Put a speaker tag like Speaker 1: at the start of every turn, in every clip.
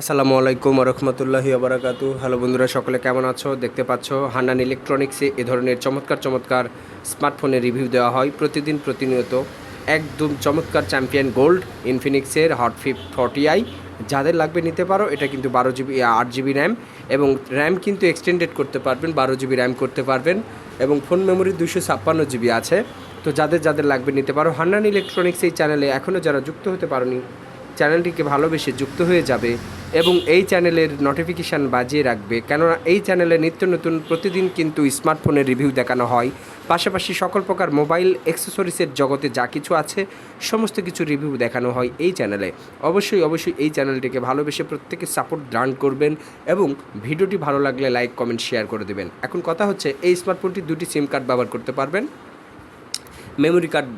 Speaker 1: আসসালামু আলাইকুম রহমতুল্লাহি আবরাকাতু হ্যালো বন্ধুরা, সকলে কেমন আছো? দেখতে পাচ্ছ, হান্নান ইলেকট্রনিক্সে এ ধরনের চমৎকার চমৎকার স্মার্টফোনের রিভিউ দেওয়া হয় প্রতিদিন প্রতিনিয়ত। একদম চমৎকার চ্যাম্পিয়ন গোল্ড ইনফিনিক্সের হট ফিফ আই যাদের লাগবে নিতে পারো, এটা কিন্তু বারো জিবি আট জিবি র্যাম এবং র্যাম কিন্তু এক্সটেন্ডেড করতে পারবেন, বারো জিবি র্যাম করতে পারবেন এবং ফোন মেমোরি দুশো ছাপ্পান্ন জিবি আছে। তো যাদের যাদের লাগবে নিতে পারো, হান্নান ইলেকট্রনিক্স এই চ্যানেলে এখনও যারা যুক্ত হতে পারোনি চ্যানেলটিকে ভালোবেসে যুক্ত হয়ে যাবে এবং এই চ্যানেলের নোটিফিকেশান বাজিয়ে রাখবে। কেননা এই চ্যানেলে নিত্য নতুন প্রতিদিন কিন্তু স্মার্টফোনের রিভিউ দেখানো হয়। পাশাপাশি সকল প্রকার মোবাইল অ্যাক্সেসরিজের জগতে যা কিছু আছে, সমস্ত কিছু রিভিউ দেখানো হয় এই চ্যানেলে। অবশ্যই অবশ্যই এই চ্যানেলটিকে ভালোবেসে প্রত্যেকে সাপোর্ট দান করবেন এবং ভিডিওটি ভালো লাগলে লাইক কমেন্ট শেয়ার করে দেবেন। এখন কথা হচ্ছে, এই স্মার্টফোনটি দুটি সিম কার্ড ব্যবহার করতে পারবেন। মেমোরি কার্ড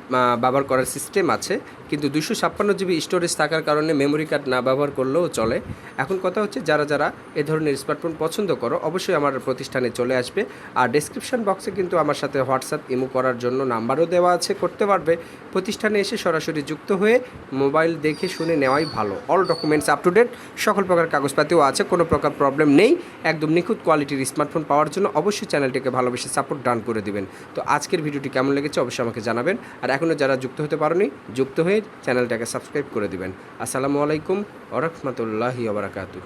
Speaker 1: ব্যবহার করার সিস্টেম আছে, কিন্তু দুশো ছাপ্পান্ন জিবি স্টোরেজ থাকার কারণে মেমোরি কার্ড না ব্যবহার করলেও চলে। এখন কথা হচ্ছে, যারা যারা এ ধরনের স্মার্টফোন পছন্দ করো, অবশ্যই আমার প্রতিষ্ঠানে চলে আসবে। আর ডেসক্রিপশন বক্সে কিন্তু আমার সাথে হোয়াটসঅ্যাপ ইমো করার জন্য নাম্বারও দেওয়া আছে, করতে পারবে। প্রতিষ্ঠানে এসে সরাসরি যুক্ত হয়ে মোবাইল দেখে শুনে নেওয়াই ভালো। All documents up to date সকল প্রকার কাগজপাতিও আছে, কোনো প্রকার প্রবলেম নেই। একদম নিখুঁত কোয়ালিটির স্মার্টফোন পাওয়ার জন্য অবশ্যই চ্যানেলটিকে ভালোবেসে সাপোর্ট ডান করে দিবেন। তো আজকের ভিডিওটি কেমন লেগেছে, অবশ্যই আমাকে জানাবেন। আর এখনও যারা যুক্ত হতে পারেনি, যুক্ত হয়ে চ্যানেলটাকে সাবস্ক্রাইব করে দিবেন। আসসালামু আলাইকুম ওরহমতুল্লাহি ওবরাকাতু